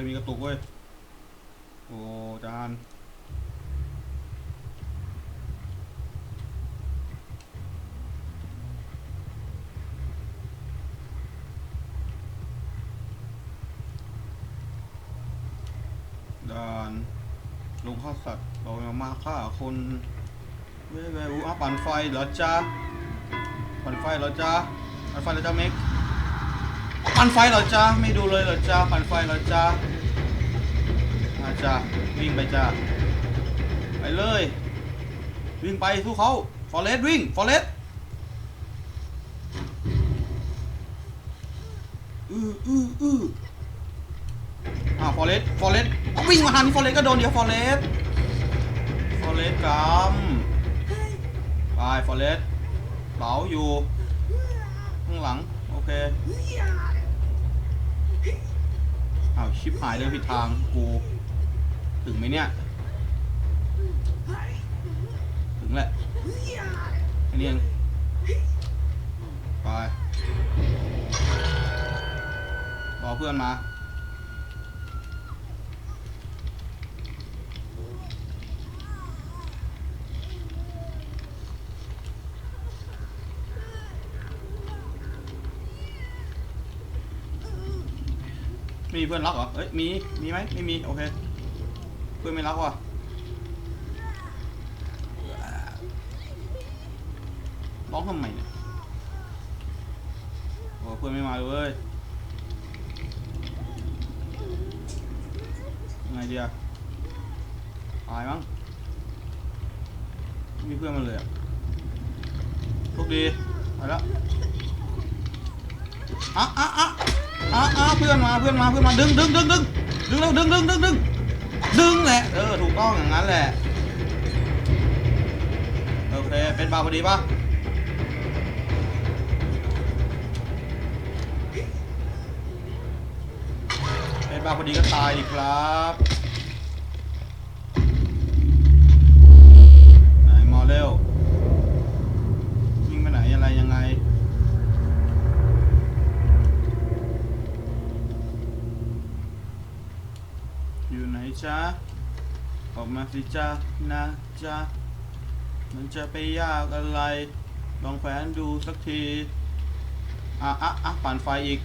ยมีกระตุกเว้ย โอ้จานด่านลงฆ่าสัตว์เรายังมาฆ่าคนเว้ยเว้ยอู้อ้าปั่นไฟเหรอจ๊ะปั่นไฟเหรอจ๊ะปั่นไฟเหรอจ๊ะเมกปั่นไฟเหรอจ๊ะไม่ดูเลยเหรอจ๊ะปั่นไฟเหรอจ๊ะ อาจ้ะวิ่งไปจ้ะไปเลย วิ่งไปสู้เขาฟอเรสวิ่งฟอเรสอืออืออืออ้าวฟอเรสฟอเรสวิ่งมาทางนี้ฟอเรสก็โดนเดี๋ยวฟอเรสฟอเรสกำไปฟอเรสเบาอยู่ข้างหลัง โอเคอ้าวชิปหายเลยผิดทางกู ถึงไหมเนี่ย ถึงแหละอันนี้เองไปรอเพื่อนมามีเพื่อนรักเหรอ เอ้ย มี มีไหม ไม่มี โอเค เพื่อนไม่รักว่ะร้องทำไมเนี่ยโอ้เพื่อนไม่มาเลยเว้ยยังไงดีอะตายมั้งไม่มีเพื่อนมาเลยอะโชคดีไปแล้วอะอะอะอะอะเพื่อนมาเพื่อนมาเพื่อนมาดึงดึงดึงดึงดึงแล้วดึงดึงดึงดึง ดึงแหละ เออ ถูกต้องอย่างนั้นแหละ โอเค เป็นบาพอดีปะเป็นบาพอดีก็ตายดีครับไหนมอเร็วงไปไหนอะไรยังไง อยู่ไหนจ๊ะออกมาสิจ๊ะนะจ๊ะมันจะไปยากอะไร ลองแผนดูสักที อะอะอะปั่นไฟอีก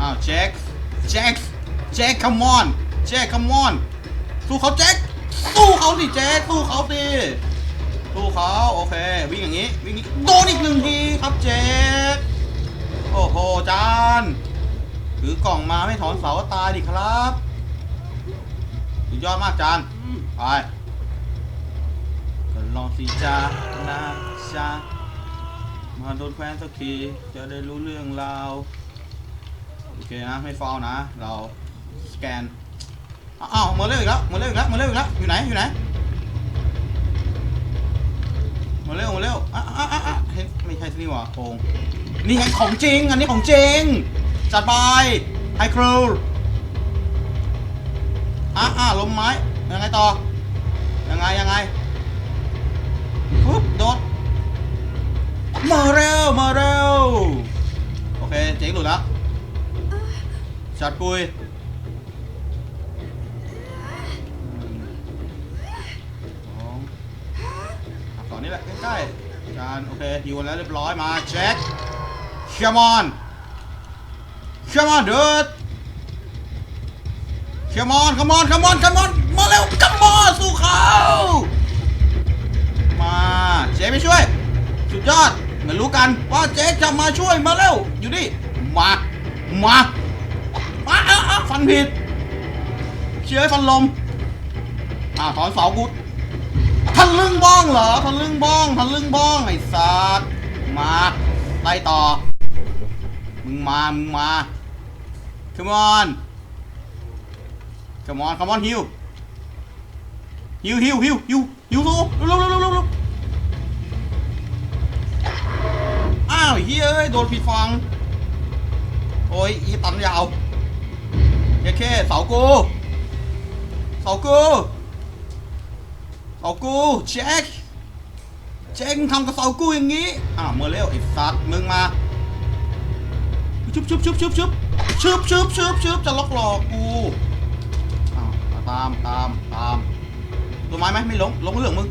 อ้าวแจ็ค แจ็ค แจ็ค come on แจ็ค come on สู้เขาแจ็ค สู้เขาสิแจ็ค สู้เขาสิสู้เขาโอเค วิ่งอย่างนี้ วิ่งอย่างนี้ โดนอีกหนึ่งทีครับแจ็ค โอ้โหจาน ถือกล่องมาไม่ถอนเสาก็ตายดิครับสุดยอดมากจานไปก็ลองสิจ้านะจ้ามาโดนแควนสักทีจะได้รู้เรื่องราวโอเคนะไม่ฟาวนะ เราสแกนอ้าวมาเร็วอีกแล้วมาเร็วอีกแล้วมาเร็วอีกแล้วอยู่ไหนอยู่ไหนมาเร็วมาเร็วอะอะอะเฮ้ยไม่ใช่ที่นี่หว่าโกงนี่ไงของจริงอันนี้ของจริง จัดไปไฮครูอะอะลมไม้ยังไงต่อ ยังไงยังไงปุ๊บโดดมาเร็วมาเร็วโอเคเจ๋งหลุดแล้วจัดปุยสองอะฝั่งนี้แหละใกล้ๆจานโอเคฮิวแล้วเรียบร้อยมาแจ็ค come on come on dude come on come on come on come on มาเร็ว come on สู้เขามาเจ๊ไม่ช่วย สุดยอดเหมือนรู้กันว่าเจ๊จะมาช่วยมาเร็ว อยู่นี่มามามาอะอะฟันผิดเชื้อฟันลมอ่าถอนเสากูทะลึ่งบ้องเหรอทะลึ่งบ้องทะลึ่งบ้องไอ้สัตว์มาไล่ต่อมึงมา มึงมา come on come on come on ฮิวฮิวฮิวฮิวฮิวฮิวสู้เร็วเร็วเร็วเร็วเร็วอ้าวเฮ้ย โดนผิดฟัง โอ้ย อีตันยาวเยเคเสากูเสากูเสากูแจ็คแจ็คมึงทำกับเสากูอย่างงี้ อ้าวเมื่อเร็วไอ้สัตว์มึงมา ชุบชุบชุบชุบชุบชุบชุบชุบชุบจะล็อกหลอกกูอ้าวตามตามตามตัวไม้ไหมไม่ลงลงเรื่องมึง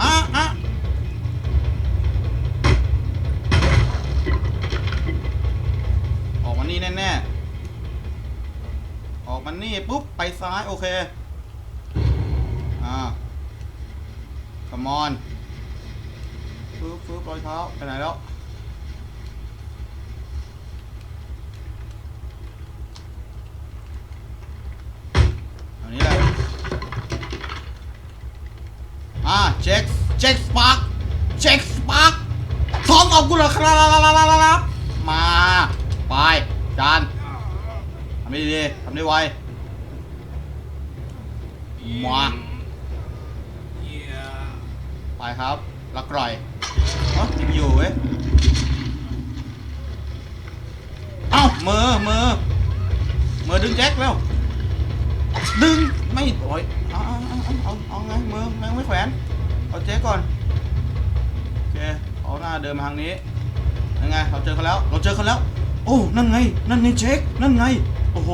อะอะออกมานี่แน่ๆออกมานี่ปุ๊บไปซ้ายโอเคอ่า come on ฟื้บฟื้บรอยเท้าไปไหนแล้ว อันนี้แหละ อ่าเช็คเช็คสปาร์กเช็คสปาร์กท้องเอากูเหรอครับ มา ไปจานทำได้ดีทำได้ไวมาไปครับลักกร่อยเอ้าจิมอยู่เว้ยเอ้ามือมือมือดึงแจ็คเร็วดึงไม่โอ้ย เอาเอาไงมือแมงไม่แขวน เอาเจ๊ก่อน โอเค เอาหน้าเดินมาทางนี้ยังไง เราเจอเขาแล้ว เราเจอเขาแล้ว โอ้ นั่นไง นั่นไงเช็ค นั่นไง โอ้โห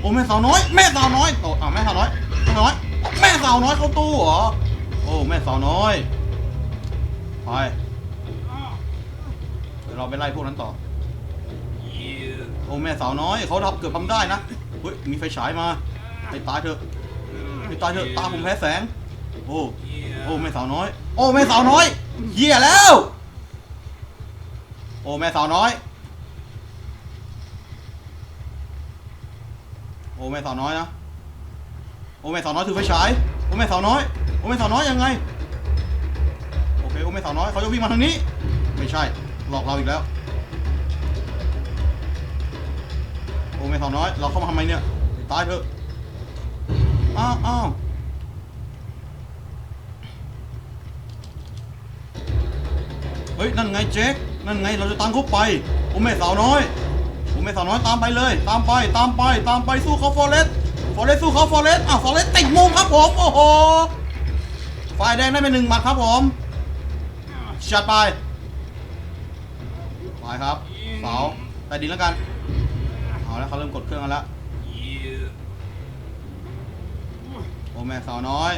โอ้แม่สาวน้อย แม่สาวน้อยโอ้อ่าแม่สาวน้อยแม่สาวน้อย แม่สาวน้อยเข้าตู้เหรอ โอ้ แม่สาวน้อย ไป เดี๋ยวเราไปไล่พวกนั้นต่อ โอ้แม่สาวน้อยเขาทับเกือบทำได้นะ เฮ้ย มีไฟฉายมาให้ตายเถอะ ให้ตายเถอะตาผมแพ้แสง โอ้โอ้แม่สาวน้อย โอ้แม่สาวน้อยเหี้ยแล้ว โอ้แม่สาวน้อย โอ้แม่สาวน้อยนะโอ้แม่สาวน้อยถือไฟฉายโอ้แม่สาวน้อยโอ้แม่สาวน้อยยังไงโอเคโอ้แม่สาวน้อยเขาจะวิ่งมาทางนี้ ไม่ใช่หลอกเราอีกแล้วโอ้ไม่สาวน้อย เราเข้ามาทำไมเนี่ยตายเถอะ อ้าวอ้าวเฮ้ย นั่นไงเจ๊กนั่นไง เราจะตามเขาไปโอ้แม่สาวน้อยโอ้แม่สาวน้อยตามไปเลย ตามไป ตามไป ตามไป สู้เขาฟอเรสฟอเรสสู้เขาฟอเรสอ้าวฟอเรสติดมุมครับผม โอ้โห ฝ่ายแดงได้ไปหนึ่งหมัดครับผมจัดไป ไปครับ เสาใต้ดินแล้วกัน เอาแล้วเขาเริ่มกดเครื่องกันแล้ว อ้แม่สาวน้อย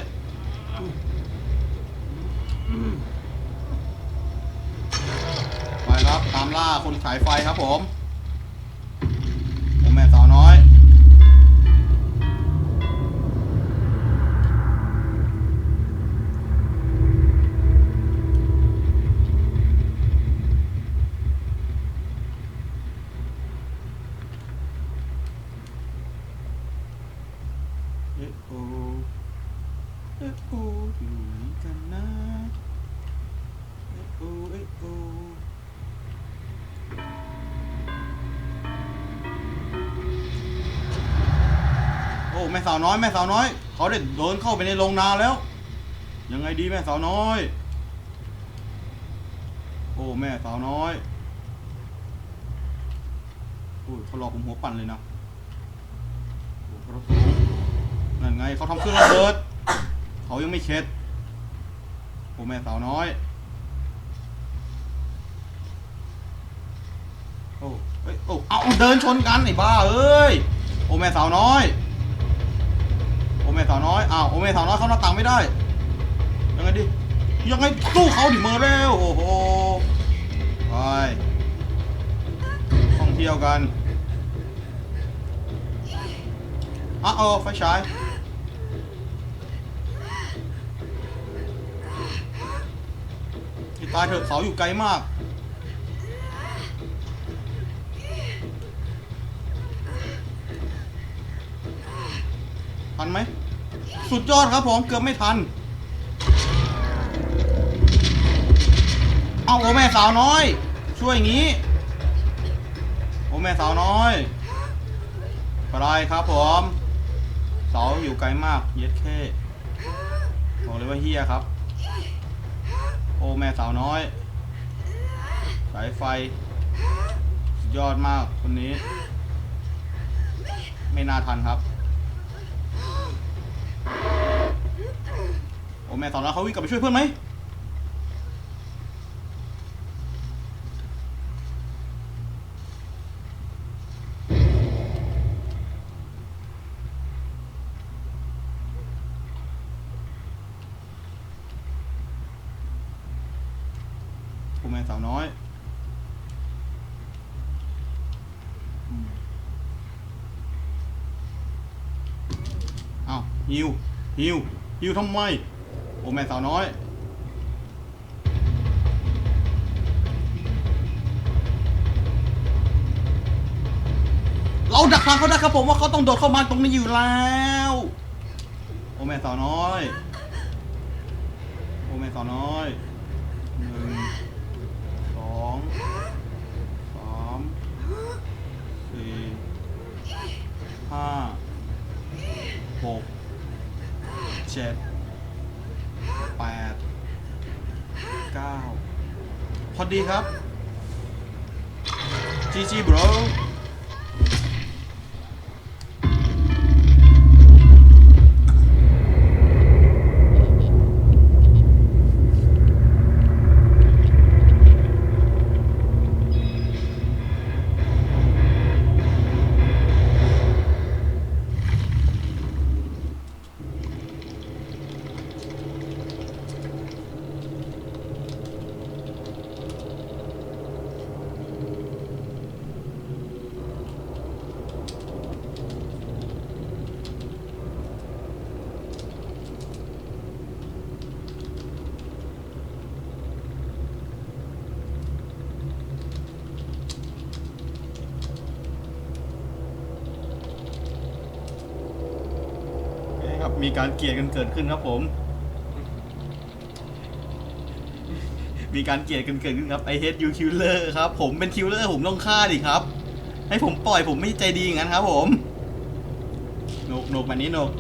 ไปครับตามล่าคนขายไฟครับผมโอ้แม่สาวน้อย แม่สาวน้อยแม่สาวน้อย เขาได้โดนเข้าไปในโรงนาแล้ว ยังไงดีแม่สาวน้อย โอ้แม่สาวน้อยโอ้ยเขาหลอกผมหัวปั่นเลยนะโอ้เขาสูงนั่นไงเขาทำเครื่องระเบิดเขายังไม่เข็ดโอ้แม่สาวน้อยโอ้เอ้ยโอ้เอาเดินชนกันไอ้บ้าเอ้ย โอ้แม่สาวน้อย โอ้แม่สาวน้อยอ้าวโอ้แม่สาวน้อยเข้าหน้าต่างไม่ได้ ยังไงดิ ยังไงสู้เขาดิเมอร์เร็วโอ้โหไปท่องเที่ยวกันอะเออไฟฉายตายเถอะเสาอยู่ไกลมากทันไหม สุดยอดครับผมเกือบไม่ทัน เอาโอแม่สาวน้อย ช่วยอย่างนี้ โอแม่สาวน้อยปลายครับผม เสาอยู่ไกลมากเย็ดแค่บอกเลยว่าเฮียครับ โอแม่สาวน้อย สายไฟ ยอดมากคนนี้ ไม่น่าทันครับ แม่สอนแล้วเขาวิ่งกลับไปช่วยเพื่อนไหมแม่สาวน้อยเอาฮิวฮิวฮิวทำไม โอแม่สาวน้อย เราดักฟังเขาได้ครับผมว่าเขาต้องโดดเข้ามาตรงนี้อยู่แล้ว โอแม่สาวน้อย โอแม่สาวน้อยหนึ่งสองสามสี่ห้าหกเจ็ด แปดเก้าพอดีครับจีจี bro มีการเกลียดกันเกิดขึ้นครับผม มีการเกลียดกันเกิดขึ้นครับไอเฮดยูคิลเลอร์ครับผมเป็นคิลเลอร์ผมต้องฆ่าดิครับ ให้ผมปล่อยผมไม่ใจดีอย่างนั้นครับผมหนกหนกแบบนี้หนก